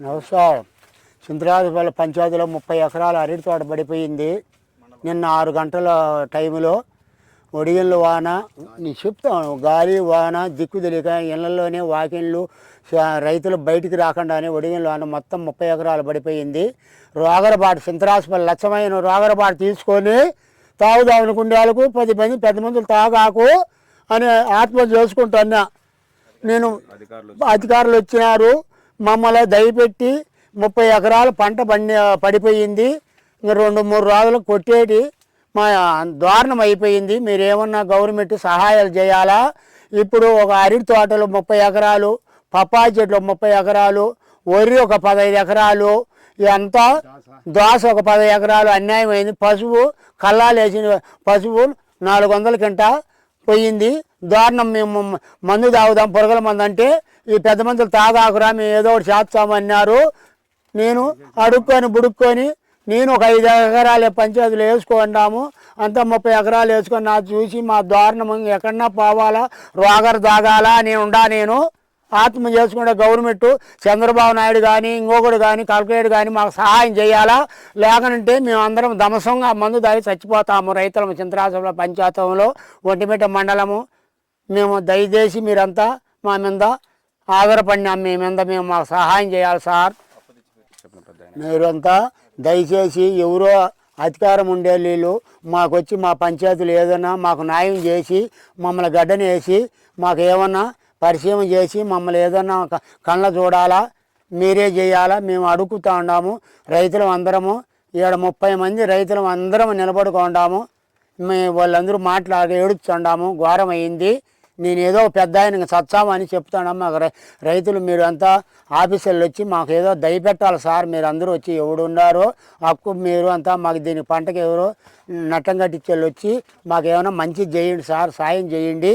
నమస్కారం సింధరాజపల్లి పంచాయతీలో ముప్పై ఎకరాల అరటి తోట పడిపోయింది. నిన్న ఆరు గంటల టైంలో ఒడిగళ్ళు వాన నేను చెప్తాను గాలి వాన దిక్కు తెలియక ఇళ్ళలోనే వాకిన్లు రైతులు బయటికి రాకుండానే ఒడిగళ్ళు వాన మొత్తం ముప్పై ఎకరాలు పడిపోయింది. రోగరబాటు సింతరాజపల్లి లచ్చమైన రోగరబాటు తీసుకొని తాగుదామని కుండేలకు పది మంది పెద్ద మందులు తాగాకు అని ఆత్మహత్య చేసుకుంటున్నా నేను అధికారులు వచ్చినారు. మమ్మల్ని దయపెట్టి ముప్పై ఎకరాలు పంట పండి పడిపోయింది. రెండు మూడు రోజులు కొట్టేటి మా దారుణం అయిపోయింది. మీరేమన్నా గవర్నమెంట్ సహాయాలు చేయాలా? ఇప్పుడు ఒక అరటి తోటలు ముప్పై ఎకరాలు పప్పాయి చెట్లు ముప్పై ఎకరాలు వరి ఒక పదహైదు ఎకరాలు ఇదంతా దోశ ఒక పదహైదు ఎకరాలు అన్యాయం అయింది పశువు కల్లాలు వేసిన పశువు నాలుగు వందల కింట పోయింది. దారుణం మేము మందు తాగుదాం పొరగల మందు అంటే ఈ పెద్ద మందులు తాగాకురా మేము ఏదో ఒకటి చేస్తామన్నారు నేను అడుక్కొని బుడుక్కొని నేను ఒక ఐదు ఎకరాలు పంచాయతీలు వేసుకున్నాము. అంతా ముప్పై ఎకరాలు వేసుకొని నాకు చూసి మా దారుణం ఎక్కడన్నా పోవాలా రోగర్ తాగాలా అని ఉండా నేను. ఆత్మ చేసుకుంటే గవర్నమెంట్ చంద్రబాబు నాయుడు కానీ ఇంకొకడు కానీ కలెక్టరేట్ కానీ మాకు సహాయం చేయాలా? లేకనంటే మేము అందరం దమసంగా మందు దాగి చచ్చిపోతాము రైతులము చింతరాజంలో పంచాయతంలో ఒంటిమిట్ట మండలము. మేము దయచేసి మీరంతా మా మీద ఆధారపడినాం మీ మీద మేము మాకు సహాయం చేయాలి సార్. మీరంతా దయచేసి ఎవరో అధికారం ఉండే వీళ్ళు మాకు వచ్చి మా పంచాయతీలు ఏదైనా మాకు న్యాయం చేసి మమ్మల్ని గడ్డనేసి మాకు ఏమన్నా పరిచయం చేసి మమ్మల్ని ఏదన్నా కళ్ళ చూడాలా మీరే చేయాలా మేము అడుగుతూ ఉన్నాము. రైతులు అందరము ఈడ ముప్పై మంది రైతులు అందరం నిలబడుకుంటాము. మేము వాళ్ళందరూ మాట్లాడి ఏడుచుండాము ఘోరమైంది. నేను ఏదో పెద్ద ఆయనకి సత్సామని చెప్తాను మాకు రైతులు మీరు అంతా ఆఫీసర్లు వచ్చి మాకు ఏదో దయపెట్టాలి సార్. మీరు అందరూ వచ్చి ఎవడు ఉన్నారో హక్కు మీరు అంతా మాకు దీని పంటకి ఎవరో నట్టం కట్టించే వాళ్ళు వచ్చి మాకు ఏమైనా మంచి చేయండి సార్ సాయం చేయండి.